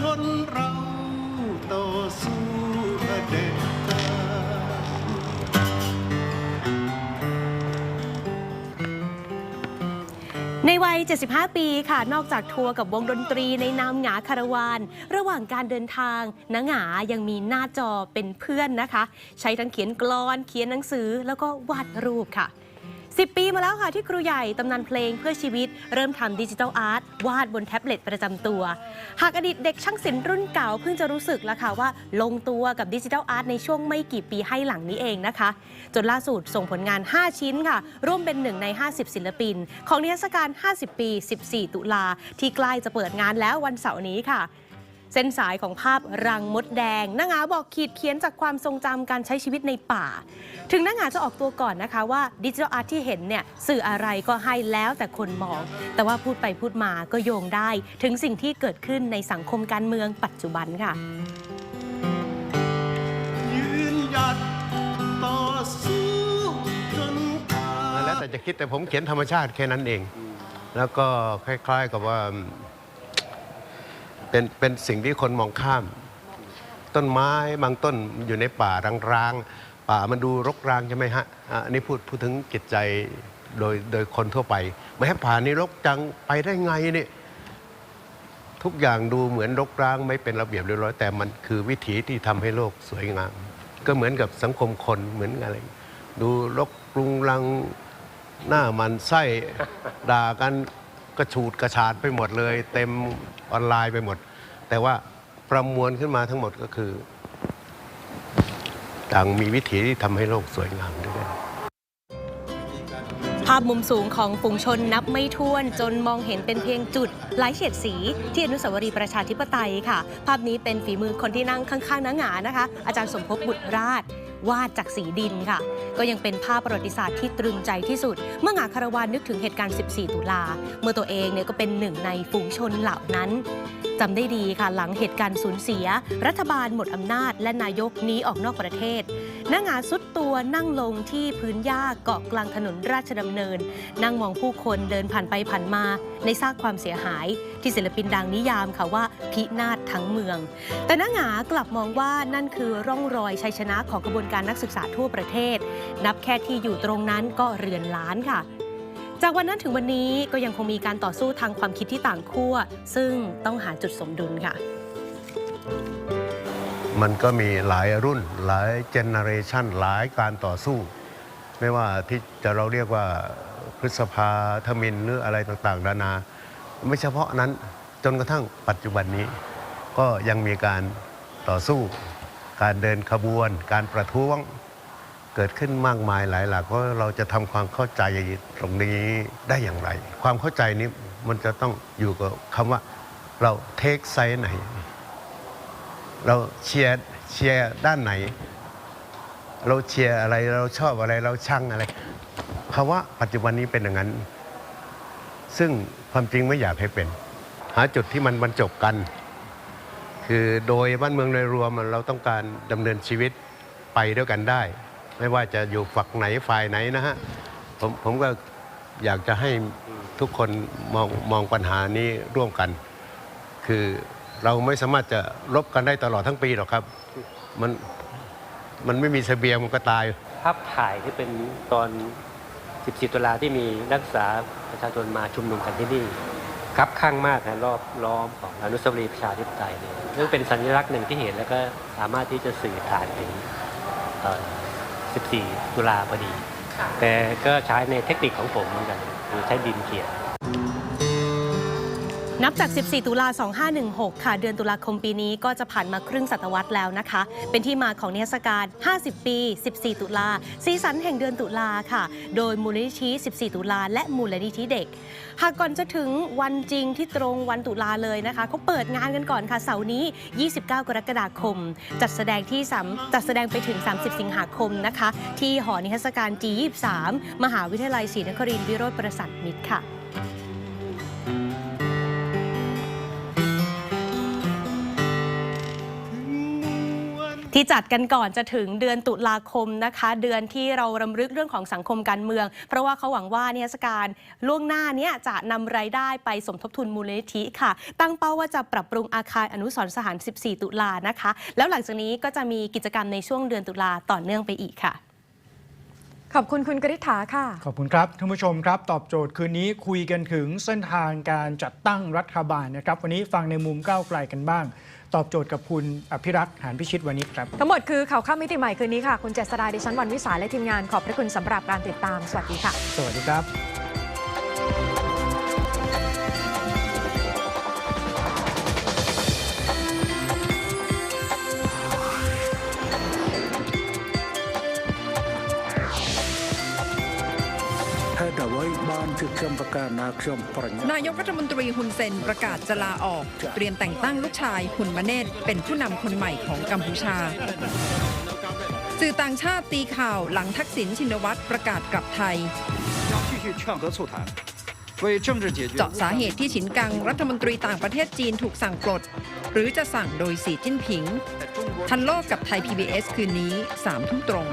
ชนเราต่อสู้เผด็จการในวัย 75 ปีค่ะ นอกจากทัวร์กับวงดนตรีในนามหงาคารวาน ระหว่างการเดินทางนางหงายังมีหน้าจอเป็นเพื่อนนะคะ ใช้ทั้งเขียนกลอน เขียนหนังสือแล้วก็วาดรูปค่ะ 10 ปีมาแล้วค่ะที่ครูใหญ่ตำนานเพลงเพื่อชีวิต เริ่มทำดิจิทัลอาร์ตวาดบนแท็บเล็ตประจำตัว หากอดีตเด็กช่างศิลป์รุ่นเก่าเพิ่งจะรู้สึกแล้วค่ะว่าลงตัวกับดิจิทัลอาร์ตในช่วงไม่กี่ปีให้หลังนี้เองนะคะ จนล่าสุดส่งผลงาน 5 ชิ้นค่ะ ร่วมเป็นหนึ่งใน 50 ศิลปิน ของนิทรรศการ 50 ปี 14 ตุลาที่ใกล้จะเปิดงานแล้ววันเสาร์นี้ค่ะ เส้นสายของภาพรังมดแดงนางงาบอกขีดเขียนจากความทรงจำการใช้ชีวิตในป่า ถึงนางงาจะออกตัวก่อนนะคะว่าดิจิทัลอาร์ตที่เห็นเนี่ยสื่ออะไรก็ให้แล้วแต่คนมอง แต่ว่าพูดไปพูดมาก็โยงได้ ถึงสิ่งที่เกิดขึ้นในสังคมการเมืองปัจจุบันค่ะ ยืนหยัดต่อสู้จนตาแล้วแต่จะคิดแต่ผมเขียนธรรมชาติแค่นั้นเอง แล้วก็คล้าย ๆ กับว่า เป็นเป็นสิ่งที่คนมองข้าม ต้นไม้บางต้นอยู่ในป่าร้างๆ ป่ามันดูรกร้างใช่ไหมฮะอะอันนี้พูดพูดถึงจิตใจโดยโดยคนทั่วไปไม่ให้ป่านี้รกจังไปได้ไงเนี่ยทุกอย่างดูเหมือนรกร้างไม่เป็นระเบียบเรียบร้อยแต่มันคือวิถีที่ทำให้โลกสวยงาม ก็เหมือนกับสังคมคนเหมือนอะไร ดูรกกรุงรังหน้ามันไส้ด่ากัน กระฉูดกระชาดไปหมดเลย เต็มออนไลน์ไปหมด แต่ว่าประมวลขึ้นมาทั้งหมดก็คือ ต่างมีวิถีที่ทำให้โลกสวยงามด้วยกัน ภาพมุมสูงของฝูงชนนับไม่ถ้วนจนมองเห็นเป็นเพียงจุดหลายเฉดสี ที่อนุสาวรีย์ประชาธิปไตยค่ะ ภาพนี้เป็นฝีมือคนที่นั่งข้างๆนางหงานะคะ อาจารย์สมภพบุตรราช วาดจากสีดินค่ะ ก็ยังเป็นภาพประวัติศาสตร์ที่ตรึงใจที่สุด เมื่อหงาคารวานนึกถึงเหตุการณ์ 14 ตุลา เมื่อตัวเองเนี่ยก็เป็นหนึ่งในฝูงชนเหล่านั้นจำได้ดีค่ะหลังเหตุการณ์สูญเสีย รัฐบาลหมดอำนาจ และนายกหนี้ออกนอกประเทศนางหงาสุดตัวนั่งลงที่พื้นหญ้าเกาะกลางถนนราชดำเนิน นั่งมองผู้คนเดินผ่านไปผ่านมา ในซากความเสียหาย ที่ศิลปินดังนิยามค่ะว่าพินาศทั้งเมือง แต่นางหงากลับมองว่านั่นคือร่องรอยชัยชนะของกระบวนการนักศึกษาทั่วประเทศ นับแค่ที่อยู่ตรงนั้นก็เรือนล้านค่ะ จากวันนั้นถึงวันนี้ก็ยังคงมีการต่อสู้ทางความคิดที่ต่างขั้วซึ่งต้องหาจุดสมดุลค่ะ มันก็มีหลายรุ่นหลายเจเนอเรชันหลายการต่อสู้ ไม่ว่าที่จะเราเรียกว่าพฤษภาธมินหรืออะไรต่างๆนานา ไม่เฉพาะนั้นจนกระทั่งปัจจุบันนี้ ก็ยังมีการต่อสู้ การเดินขบวน การประท้วง เกิดขึ้นมากมายหลายหลากว่าเราจะทำความเข้าใจตรงนี้ได้อย่างไร ความเข้าใจนี้มันจะต้องอยู่กับคำว่าเราเทคไซส์ไหน เราเชียร์เชียร์ด้านไหน เราเชียร์อะไรเราชอบอะไรเราช่างอะไรภาวะปัจจุบันนี้เป็นอย่างนั้น ซึ่งความจริงไม่อยากให้เป็น หาจุดที่มันบรรจบกัน คือโดยบ้านเมืองโดยรวมเราต้องการดำเนินชีวิตไปด้วยกันได้ ไม่ว่าจะอยู่ฝักไหนฝ่ายไหนนะฮะผมผมก็อยากจะให้ทุกคนมองมองปัญหานี้ร่วมกัน คือเราไม่สามารถจะรบกันได้ตลอดทั้งปีหรอกครับ มันมันไม่มีเสบียงมันก็ตาย ภาพถ่ายที่เป็นตอน 14 ตุลาที่มีนักศึกษาประชาชนมาชุมนุมกันที่นี่ครับข้างมากนะรอบล้อมของอนุสาวรีย์ประชาธิปไตยเนี่ยซึ่งเป็นสัญลักษณ์หนึ่งที่เห็นแล้วก็สามารถที่จะสื่อถ่ายถึง 14 ตุลาพอดี แต่ก็ใช้ในเทคนิคของผมเหมือนกันคือใช้ดินเขียน นับจาก 14 ตุลา 2516 ค่ะ เดือนตุลาคมปีนี้ก็จะผ่านมาครึ่งศตวรรษแล้วนะคะ เป็นที่มาของนิทรรศการ 50 ปี 14 ตุลา สีสันแห่งเดือนตุลาค่ะ โดยมูลนิธิ 14 ตุลา และมูลนิธิเด็ก หากก่อนจะถึงวันจริงที่ตรงวันตุลาเลยนะคะเขาเปิดงานกันก่อนค่ะ เสาร์นี้ 29 กรกฎาคม จัดแสดงที่สาจัดแสดงไปถึง 30 สิงหาคมนะคะ ที่หอนิทรรศการ G23 มหาวิทยาลัยศรีนครินทร์วิโรธประสันมิตรค่ะ ที่จัดกันก่อนจะถึงเดือนตุลาคมนะคะ เดือนที่เรารำลึกเรื่องของสังคมการเมือง เพราะว่าเขาหวังว่านิทรรศการล่วงหน้านี้จะนำรายได้ไปสมทบทุนมูลนิธิค่ะ ตั้งเป้าว่าจะปรับปรุงอาคารอนุสรณ์สถาน 14 ตุลานะคะ แล้วหลังจากนี้ก็จะมีกิจกรรมในช่วงเดือนตุลาต่อเนื่องไปอีกค่ะ ขอบคุณคุณกริษฐาค่ะ ขอบคุณครับท่านผู้ชมครับ ตอบโจทย์คืนนี้คุยกันถึงเส้นทางการจัดตั้งรัฐบาลนะครับ วันนี้ฟังในมุมก้าวไกลกันบ้าง ตอบโจทย์กับคุณอภิรักษ์หานพิชิตวันนี้ครับ ทั้งหมดคือข่าวข้ามมิติใหม่คืนนี้ค่ะ คุณเจษดาดิฉันวันวิสาและทีมงานขอบพระคุณสำหรับการติดตาม สวัสดีค่ะ สวัสดีครับ นายกรัฐมนตรีฮุนเซนประกาศจะลาออก เตรียมแต่งตั้งลูกชายฮุนมาเนตเป็นผู้นำคนใหม่ของกัมพูชา สื่อต่างชาติตีข่าวหลังทักษิณชินวัตรประกาศกลับไทยเจาะสาเหตุที่ฉินกังรัฐมนตรีต่างประเทศจีนถูกสั่งปลด หรือจะสั่งโดยสีจิ้นผิง ทันโลกกับไทย PBS คืนนี้3ทุ่มตรง